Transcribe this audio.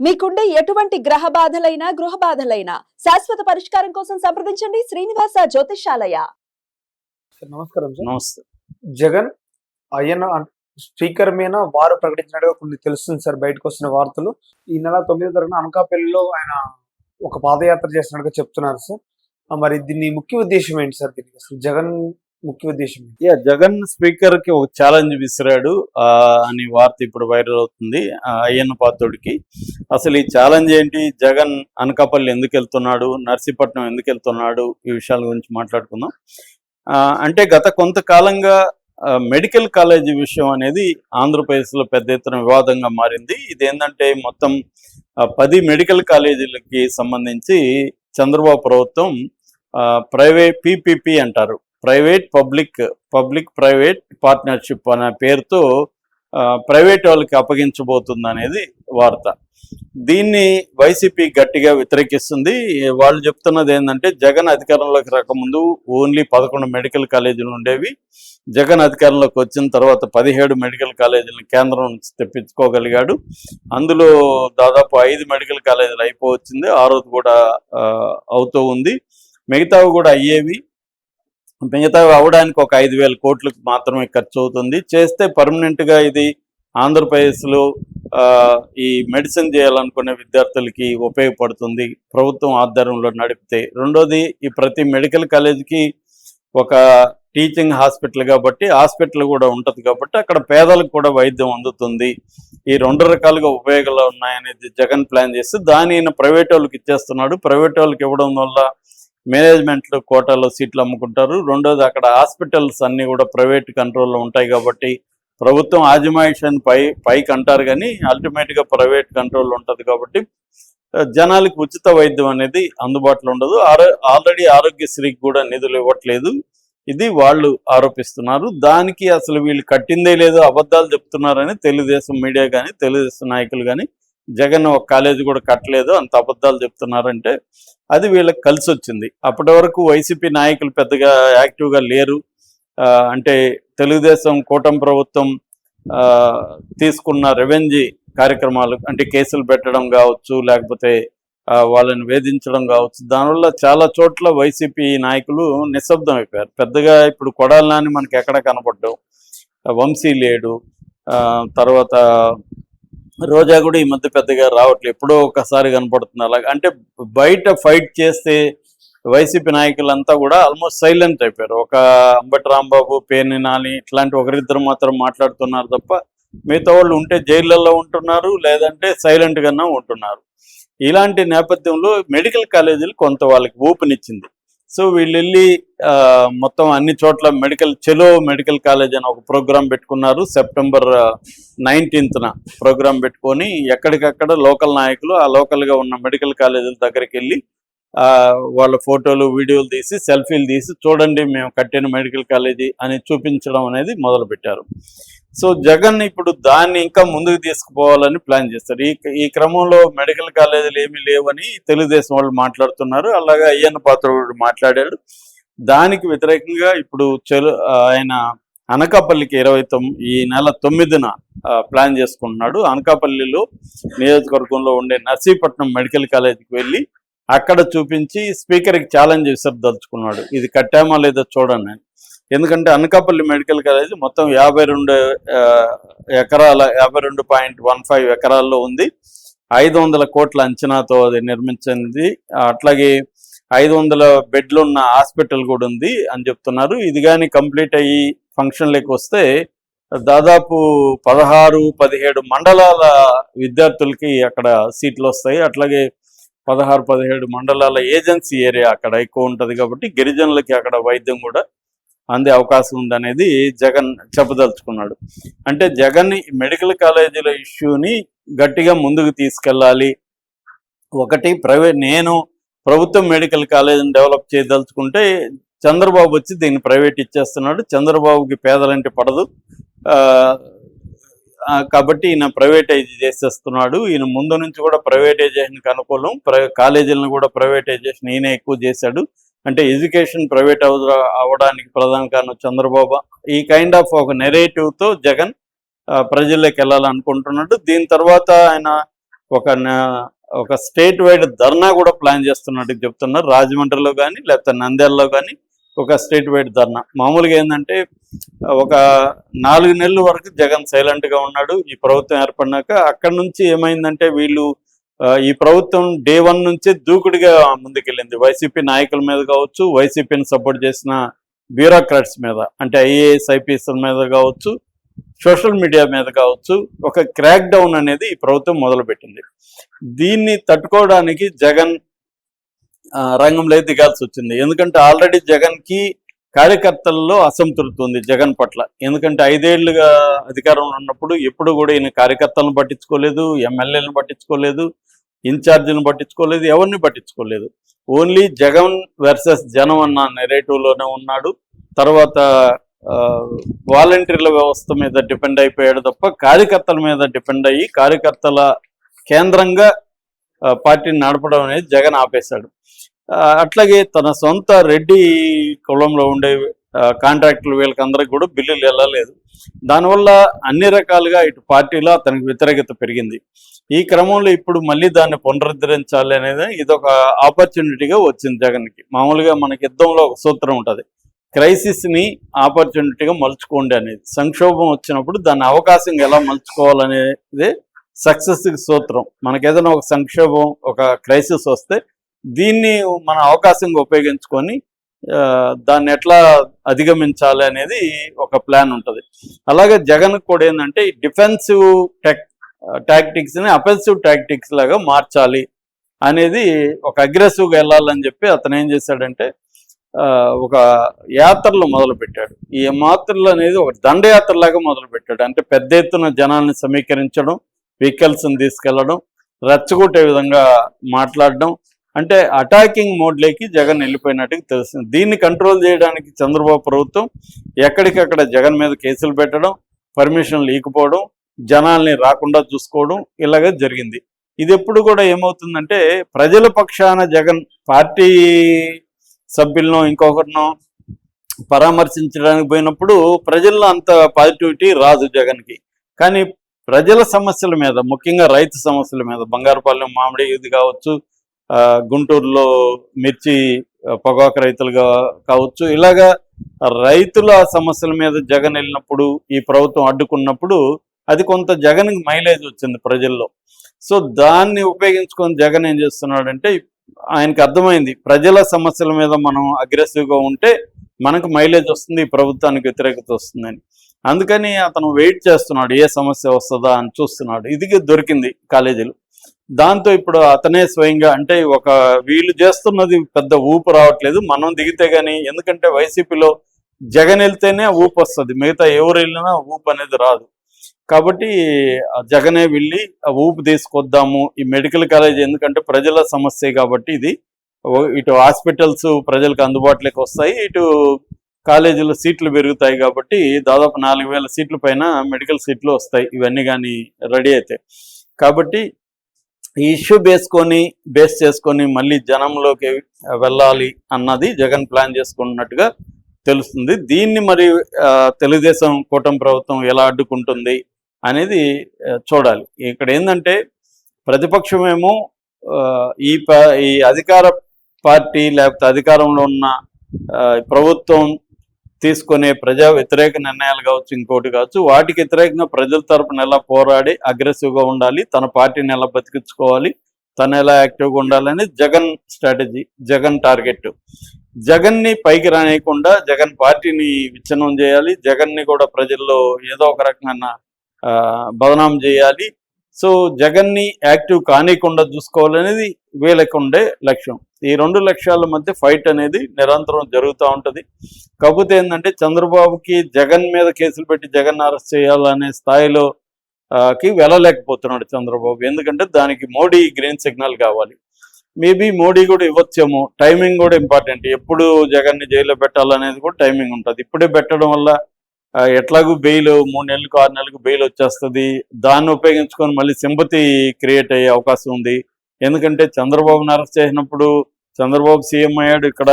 మీకుండే ఎటువంటి గ్రహ బాధలైనా గృహ బాధలైనా శాశ్వత పరిష్కారం కోసం సంప్రదించండి శ్రీనివాస జ్యోతిషాలయ సార్ నమస్కారం సార్. నమస్తే. జగన్ ఆయన స్పీకర్ మీద వారు ప్రకటించినట్టుగా కొన్ని తెలుస్తుంది సార్ బయటకు వస్తున్న వార్తలు. ఈ నెల తొమ్మిదో తరగతి అనకాపల్లిలో ఆయన ఒక పాదయాత్ర చేస్తున్నట్టుగా చెప్తున్నారు సార్. మరి దీని ముఖ్య ఉద్దేశం ఏంటి సార్ దీనికి? అసలు జగన్ ముఖ్య ఉద్దేశం యా జగన్ స్పీకర్కి ఒక ఛాలెంజ్ విసిరాడు. ఆ, అని వార్త ఇప్పుడు వైరల్ అవుతుంది ఆ, అయ్యన్న పాత్రుడికి. అసలు ఈ ఛాలెంజ్ ఏంటి? జగన్ అనకాపల్లి ఎందుకు వెళ్తున్నాడు? నర్సీపట్నం ఎందుకు వెళ్తున్నాడు? ఈ విషయాల గురించి మాట్లాడుకుందాం. ఆ, అంటే గత కొంతకాలంగా మెడికల్ కాలేజీ విషయం అనేది ఆంధ్రప్రదేశ్లో పెద్ద ఎత్తున వివాదంగా మారింది. ఇదేంటంటే మొత్తం పది మెడికల్ కాలేజీలకి సంబంధించి చంద్రబాబు ప్రభుత్వం ప్రైవేట్ పీపీపీ అంటారు. Private public public private partnership అనే పేరుతో ప్రైవేట్ వాళ్ళకి అప్పగించబోతుంది అనేది వార్త. దీన్ని వైసీపీ గట్టిగా వ్యతిరేకిస్తుంది. వాళ్ళు చెప్తున్నది ఏంటంటే జగన్ అధికారంలోకి రాకముందు ఓన్లీ పదకొండు మెడికల్ కాలేజీలు ఉండేవి. జగన్ అధికారంలోకి వచ్చిన తర్వాత పదిహేడు మెడికల్ కాలేజీలను కేంద్రం నుంచి తెప్పించుకోగలిగాడు. అందులో దాదాపు ఐదు మెడికల్ కాలేజీలు అయిపోవచ్చింది. ఆరోది కూడా అవుతూ ఉంది. మిగతావి కూడా అయ్యేవి. మిగతావి అవడానికి ఒక ఐదు వేల కోట్లకు మాత్రమే ఖర్చు అవుతుంది. చేస్తే పర్మనెంట్గా ఇది ఆంధ్రప్రదేశ్లో ఆ, ఈ మెడిసిన్ చేయాలనుకునే విద్యార్థులకి ఉపయోగపడుతుంది. ప్రభుత్వం ఆధ్వర్యంలో నడిపితే. రెండోది ఈ ప్రతి మెడికల్ కాలేజీకి ఒక టీచింగ్ హాస్పిటల్ కాబట్టి హాస్పిటల్ కూడా ఉంటుంది కాబట్టి అక్కడ పేదలకు కూడా వైద్యం అందుతుంది. ఈ రెండు రకాలుగా ఉపయోగాలు ఉన్నాయనేది జగన్ ప్లాన్ చేస్తే దాని ఈయన ప్రైవేట్ వాళ్ళకి ఇచ్చేస్తున్నాడు. ప్రైవేట్ వాళ్ళకి ఇవ్వడం వల్ల మేనేజ్మెంట్ కోటాలో సీట్లు అమ్ముకుంటారు. రెండోది అక్కడ హాస్పిటల్స్ అన్ని కూడా ప్రైవేట్ కంట్రోల్లో ఉంటాయి కాబట్టి ప్రభుత్వం ఆజమాయిషన్ పై పైకి అంటారు కానీ అల్టిమేట్గా ప్రైవేట్ కంట్రోల్ ఉంటుంది కాబట్టి జనాలకు ఉచిత వైద్యం అనేది అందుబాటులో ఉండదు. ఆల్రెడీ ఆరోగ్యశ్రీకి కూడా నిధులు ఇవ్వట్లేదు. ఇది వాళ్ళు ఆరోపిస్తున్నారు. దానికి అసలు వీళ్ళు కట్టిందే లేదో అబద్ధాలు చెప్తున్నారని తెలుగుదేశం మీడియా కానీ తెలుగుదేశం నాయకులు కానీ జగన్ ఒక కాలేజీ కూడా కట్టలేదు అంత అబద్ధాలు చెప్తున్నారంటే అది వీళ్ళకి కలిసి వచ్చింది అప్పటి వరకు వైసీపీ నాయకులు పెద్దగా యాక్టివ్గా లేరు. ఆ, అంటే తెలుగుదేశం కూటమి ప్రభుత్వం ఆ, తీసుకున్న రెవెంజీ కార్యక్రమాలు అంటే కేసులు పెట్టడం కావచ్చు లేకపోతే వాళ్ళని వేధించడం కావచ్చు దానివల్ల చాలా చోట్ల వైసీపీ నాయకులు నిశ్శబ్దం అయిపోయారు పెద్దగా ఇప్పుడు కొడాలని మనకి ఎక్కడ కనపడ్డావు? వంశీ లేడు ఆ, తర్వాత రోజా కూడా ఈ మధ్య పెద్దగా రావట్లేదు. ఎప్పుడో ఒకసారి కనపడుతుంది అలాగే. అంటే బయట ఫైట్ చేస్తే వైసీపీ నాయకులంతా కూడా ఆల్మోస్ట్ సైలెంట్ అయిపోయారు. ఒక అంబటి రాంబాబు పేర్ని నాని ఇట్లాంటి ఒకరిద్దరు మాత్రం మాట్లాడుతున్నారు తప్ప మిగతా వాళ్ళు ఉంటే జైళ్ళల్లో ఉంటున్నారు లేదంటే సైలెంట్ గానే ఉంటున్నారు. ఇలాంటి నేపథ్యంలో మెడికల్ కాలేజీలు కొంత వాళ్ళకి ఊపునిచ్చింది సో వీళ్ళు వెళ్ళి ఆ, మొత్తం అన్ని చోట్ల మెడికల్ చెలో మెడికల్ కాలేజ్ అని ఒక ప్రోగ్రాం పెట్టుకున్నారు. సెప్టెంబర్ నైన్టీన్త్న ప్రోగ్రాం పెట్టుకొని ఎక్కడికక్కడ లోకల్ నాయకులు ఆ లోకల్గా ఉన్న మెడికల్ కాలేజీల దగ్గరికి వెళ్ళి ఆ, వాళ్ళ ఫోటోలు వీడియోలు తీసి సెల్ఫీలు తీసి చూడండి మేము కట్టిన మెడికల్ కాలేజీ అని చూపించడం అనేది మొదలుపెట్టారు. సో జగన్ ఇప్పుడు దాన్ని ఇంకా ముందుకు తీసుకుపోవాలని ప్లాన్ చేస్తారు ఈ ఈ క్రమంలో మెడికల్ కాలేజీలు ఏమీ లేవని తెలుగుదేశం వాళ్ళు మాట్లాడుతున్నారు. అలాగే అయ్యన్న పాత్ర కూడా మాట్లాడాడు. దానికి వ్యతిరేకంగా ఇప్పుడు చెలు ఆయన అనకాపల్లికి ఇరవై ఈ నెల తొమ్మిదిన ప్లాన్ చేసుకుంటున్నాడు. అనకాపల్లిలో నియోజకవర్గంలో ఉండే నర్సీపట్నం మెడికల్ కాలేజీకి వెళ్ళి అక్కడ చూపించి స్పీకర్కి ఛాలెంజ్ విసరదలుచుకున్నాడు ఇది కట్టామా లేదో చూడండి. ఎందుకంటే అనకాపల్లి మెడికల్ కాలేజ్ మొత్తం యాభై రెండు ఆ, ఎకరాల యాభై రెండు పాయింట్ వన్ ఫైవ్ ఎకరాల్లో ఉంది. ఐదు వందల కోట్ల అంచనాతో అది నిర్మించింది. అట్లాగే ఐదు వందల బెడ్లు ఉన్న హాస్పిటల్ కూడా ఉంది అని చెప్తున్నారు. ఇది కానీ కంప్లీట్ అయ్యి ఫంక్షన్లోకి వస్తే దాదాపు పదహారు పదిహేడు మండలాల విద్యార్థులకి అక్కడ సీట్లు వస్తాయి. అట్లాగే పదహారు పదిహేడు మండలాల ఏజెన్సీ ఏరియా అక్కడ ఎక్కువ ఉంటుంది కాబట్టి గిరిజనులకి అక్కడ వైద్యం కూడా అందే అవకాశం ఉందనేది జగన్ చెప్పదలుచుకున్నాడు. అంటే జగన్ ఈ మెడికల్ కాలేజీల ఇష్యూని గట్టిగా ముందుకు తీసుకెళ్ళాలి. ఒకటి ప్రైవేట్ నేను ప్రభుత్వం మెడికల్ కాలేజీని డెవలప్ చేయదలుచుకుంటే చంద్రబాబు వచ్చి దీన్ని ప్రైవేట్ ఇచ్చేస్తున్నాడు. చంద్రబాబుకి పేదలంటే పడదు. ఆ, కాబట్టి ఈయన ప్రైవేటైజ్ చేసేస్తున్నాడు. ఈయన ముందు నుంచి కూడా ప్రైవేటైజేషన్కి అనుకూలం. ప్రై కాలేజీలను కూడా ప్రైవేటైజేషన్ ఈయన ఎక్కువ చేశాడు. అంటే ఎడ్యుకేషన్ ప్రైవేట్ అవడానికి ప్రధాన కారణం చంద్రబాబు. ఈ కైండ్ ఆఫ్ ఒక నెరేటివ్తో జగన్ ఆ, ప్రజల్లోకి వెళ్ళాలనుకుంటున్నాడు. దీని తర్వాత ఆయన ఒక ఒక స్టేట్ వైడ్ ధర్నా కూడా ప్లాన్ చేస్తున్నట్టు చెప్తున్నారు. రాజమండ్రిలో కానీ లేకపోతే నంద్యాలలో కానీ ఒక స్టేట్ వైడ్ ధర్నా. మామూలుగా ఏంటంటే ఒక నాలుగు నెలల వరకు జగన్ సైలెంట్గా ఉన్నాడు. ఈ ప్రభుత్వం ఏర్పడినాక అక్కడ నుంచి ఏమైందంటే వీళ్ళు ఈ ప్రభుత్వం డే వన్ నుంచే దూకుడుగా ముందుకెళ్ళింది. వైసీపీ నాయకుల మీద కావచ్చు వైసీపీని సపోర్ట్ చేసిన బ్యూరోక్రాట్స్ మీద అంటే ఐఏఎస్ ఐపీఎస్ల మీద కావచ్చు సోషల్ మీడియా మీద కావచ్చు ఒక క్రాక్ డౌన్ అనేది ఈ ప్రభుత్వం మొదలుపెట్టింది. దీన్ని తట్టుకోవడానికి జగన్ రంగంలో దిగాల్సి వచ్చింది. ఎందుకంటే ఆల్రెడీ జగన్కి కార్యకర్తల్లో అసంతృప్తి ఉంది జగన్ పట్ల. ఎందుకంటే ఐదేళ్ళుగా అధికారంలో ఉన్నప్పుడు ఎప్పుడు కూడా ఈయన కార్యకర్తలను పట్టించుకోలేదు ఎమ్మెల్యేలను పట్టించుకోలేదు ఇన్ఛార్జీలను పట్టించుకోలేదు ఎవరిని పట్టించుకోలేదు. ఓన్లీ జగన్ వర్సెస్ జనం అన్న నెరేటివ్లోనే ఉన్నాడు. తర్వాత వాలంటీర్ల వ్యవస్థ మీద డిపెండ్ అయిపోయాడు తప్ప కార్యకర్తల మీద డిపెండ్ అయ్యి కార్యకర్తల కేంద్రంగా ఆ, పార్టీని నడపడం అనేది జగన్ ఆపేశాడు. అట్లాగే తన సొంత రెడ్డి కులంలో ఉండే కాంట్రాక్టులు వీళ్ళకందరికి కూడా బిల్లులు వెళ్ళలేదు. దానివల్ల అన్ని రకాలుగా ఇటు పార్టీలో అతనికి వ్యతిరేకత పెరిగింది. ఈ క్రమంలో ఇప్పుడు మళ్ళీ దాన్ని పునరుద్ధరించాలి అనేది ఇది ఒక ఆపర్చునిటీగా వచ్చింది జగన్కి. మామూలుగా మనకి యుద్ధంలో ఒక సూత్రం ఉంటుంది. క్రైసిస్ని ఆపర్చునిటీగా మలుచుకోండి అనేది. సంక్షోభం వచ్చినప్పుడు దాన్ని అవకాశంగా ఎలా మలుచుకోవాలనేది సక్సెస్ సూత్రం. మనకి ఏదైనా ఒక సంక్షోభం ఒక క్రైసిస్ వస్తే దీన్ని మన అవకాశంగా ఉపయోగించుకొని దాన్ని ఎట్లా అధిగమించాలి అనేది ఒక ప్లాన్ ఉంటుంది. అలాగే జగన్ కూడా ఏంటంటే డిఫెన్సివ్ టెక్ టాక్టిక్స్ని అఫెన్సివ్ టాక్టిక్స్ లాగా మార్చాలి అనేది ఒక అగ్రెసివ్గా వెళ్ళాలని చెప్పి అతను ఏం చేశాడంటే ఆ, ఒక యాత్రలు మొదలు పెట్టాడు ఈ యాత్రలు అనేది ఒక దండయాత్ర లాగా మొదలు పెట్టాడు అంటే పెద్ద ఎత్తున జనాల్ని సమీకరించడం వెహికల్స్ని తీసుకెళ్ళడం రెచ్చగొట్టే విధంగా మాట్లాడడం. అంటే అటాకింగ్ మోడ్లోకి జగన్ వెళ్ళిపోయినట్టుగా తెలుస్తుంది. దీన్ని కంట్రోల్ చేయడానికి చంద్రబాబు ప్రభుత్వం ఎక్కడికక్కడ జగన్ మీద కేసులు పెట్టడం పర్మిషన్లు ఈకపోవడం జనాల్ని రాకుండా చూసుకోవడం ఇలాగ జరిగింది. ఇది ఎప్పుడు కూడా ఏమవుతుందంటే ప్రజల పక్షాన జగన్ పార్టీ సభ్యులను ఇంకొకరినో పరామర్శించడానికి పోయినప్పుడు ప్రజల్లో అంత పాజిటివిటీ రాదు జగన్కి. కానీ ప్రజల సమస్యల మీద ముఖ్యంగా రైతు సమస్యల మీద బంగారుపాలెం మామిడి ఇది కావచ్చు ఆ, గుంటూరులో మిర్చి పొగాకు రైతులుగా కావచ్చు ఇలాగా రైతుల సమస్యల మీద జగన్ వెళ్ళినప్పుడు ఈ ప్రభుత్వం అడ్డుకున్నప్పుడు అది కొంత జగన్కి మైలేజ్ వచ్చింది ప్రజల్లో. సో దాన్ని ఉపయోగించుకొని జగన్ ఏం చేస్తున్నాడంటే ఆయనకి అర్థమైంది ప్రజల సమస్యల మీద మనం అగ్రెసివ్గా ఉంటే మనకు మైలేజ్ వస్తుంది ఈ ప్రభుత్వానికి వ్యతిరేకత వస్తుందని. అందుకని అతను వెయిట్ చేస్తున్నాడు ఏ సమస్య వస్తుందా అని చూస్తున్నాడు. ఇది దొరికింది కాలేజీలు. దాంతో ఇప్పుడు అతనే స్వయంగా అంటే ఒక వీళ్ళు చేస్తున్నది పెద్ద ఊపు రావట్లేదు. మనం దిగితే కానీ ఎందుకంటే వైసీపీలో జగన్ వెళ్తేనే ఊపు వస్తుంది. మిగతా ఎవరు వెళ్ళినా ఊపు అనేది రాదు. కాబట్టి ఆ జగనే వెళ్ళి ఊపు తీసుకొద్దాము. ఈ మెడికల్ కాలేజ్ ఎందుకంటే ప్రజల సమస్య కాబట్టి ఇది. ఇటు హాస్పిటల్స్ ప్రజలకు అందుబాటులోకి వస్తాయి. ఇటు కాలేజీలో సీట్లు పెరుగుతాయి కాబట్టి దాదాపు నాలుగు వేల సీట్ల పైన మెడికల్ సీట్లు వస్తాయి. ఇవన్నీ కానీ రెడీ అయితే. కాబట్టి ఈ ఇష్యూ వేసుకొని బేస్ చేసుకొని మళ్ళీ జనంలోకి వెళ్ళాలి అన్నది జగన్ ప్లాన్ చేసుకున్నట్టుగా తెలుస్తుంది. దీన్ని మరి తెలుగుదేశం కూటమి ప్రభుత్వం ఎలా అడ్డుకుంటుంది? అనేది చూడాలి. ఇక్కడ ఏంటంటే ప్రతిపక్షమేమో ఆ, ఈ ప- ఈ అధికార పార్టీ లేకపోతే అధికారంలో ఉన్న ఆ, ప్రభుత్వం తీసుకునే ప్రజా వ్యతిరేక నిర్ణయాలు కావచ్చు ఇంకోటి కావచ్చు వాటికి వ్యతిరేకంగా ప్రజల తరపున ఎలా పోరాడి అగ్రెసివ్గా ఉండాలి. తన పార్టీని ఎలా బతికించుకోవాలి. తను ఎలా యాక్టివ్గా ఉండాలని జగన్ స్ట్రాటజీ జగన్ టార్గెట్. జగన్ని పైకి రానియకుండా జగన్ పార్టీని విచ్ఛిన్నం చేయాలి. జగన్ని కూడా ప్రజల్లో ఏదో ఒక రకమైన బదనాం చేయాలి. సో జగన్ని యాక్టివ్ కానికుండా చూసుకోవాలనేది వీళ్ళకి ఉండే లక్ష్యం. ఈ రెండు లక్ష్యాల మధ్య ఫైట్ అనేది నిరంతరం జరుగుతూ ఉంటుంది. కాకపోతే ఏంటంటే చంద్రబాబుకి జగన్ మీద కేసులు పెట్టి జగన్ అరెస్ట్ చేయాలనే స్థాయిలో కి వెళ్ళలేకపోతున్నాడు చంద్రబాబు. ఎందుకంటే దానికి మోడీ గ్రీన్ సిగ్నల్ కావాలి. మేబీ మోడీ కూడా ఇవ్వచ్చేమో. టైమింగ్ కూడా ఇంపార్టెంట్. ఎప్పుడు జగన్ని జైల్లో పెట్టాలనేది కూడా టైమింగ్ ఉంటుంది. ఇప్పుడే పెట్టడం వల్ల ఎట్లాగూ బెయిల్ మూడు నెలలకు ఆరు నెలలకు బెయిల్ వచ్చేస్తుంది. దాన్ని ఉపయోగించుకొని మళ్ళీ సింపతి క్రియేట్ అయ్యే అవకాశం ఉంది. ఎందుకంటే చంద్రబాబుని అరెస్ట్ చేసినప్పుడు చంద్రబాబు సీఎం అయ్యాడు. ఇక్కడ